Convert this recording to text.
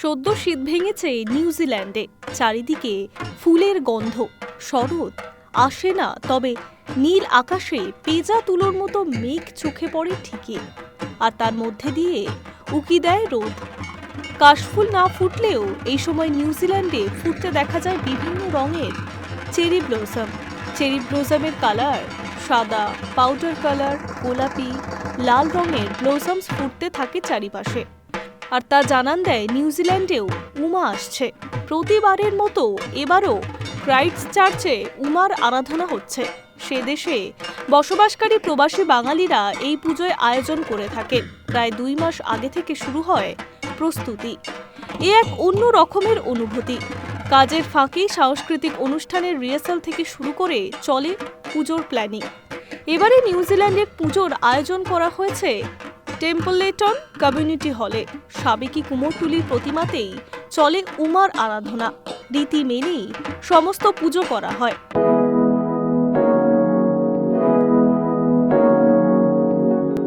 সদ্য শীত ভেঙেছে নিউজিল্যান্ডে চারিদিকে ফুলের গন্ধ, শরৎ আসে না, তবে নীল আকাশে পেজা তুলোর মতো মেঘ চোখে পড়ে ঠিকই। আর তার মধ্যে দিয়ে উকি দেয় রোদ। কাশফুল না ফুটলেও এই সময় নিউজিল্যান্ডে ফুটতে দেখা যায় বিভিন্ন রঙের চেরি ব্লসম চেরি ব্লসমের কালার সাদা, পাউডার কালার, গোলাপি, লাল রঙের ব্লসমস ফুটতে থাকে চারিপাশে। আর তা জানান দেয় নিউজিল্যান্ডেও উমা আসছে। প্রতিবারের মতো এবারও ক্রাইস্ট চার্চে উমার আরাধনা হচ্ছে। সে দেশে বসবাসকারী প্রবাসী বাঙালিরা এই পুজোয় আয়োজন করে থাকেন প্রায় দুই মাস আগে থেকে শুরু হয় প্রস্তুতি। এ এক অন্য রকমের অনুভূতি। কাজের ফাঁকেই সাংস্কৃতিক অনুষ্ঠানের রিহার্সাল থেকে শুরু করে চলে পুজোর প্ল্যানিং। এবারে নিউজিল্যান্ডের পুজোর আয়োজন করা হয়েছে টেম্পলেটন কমিউনিটি হলে সাবেকি কুমোরটুলির প্রতিমাতেই চলে উমার আরাধনা, রীতি মেনেই সমস্ত পুজো করা হয়।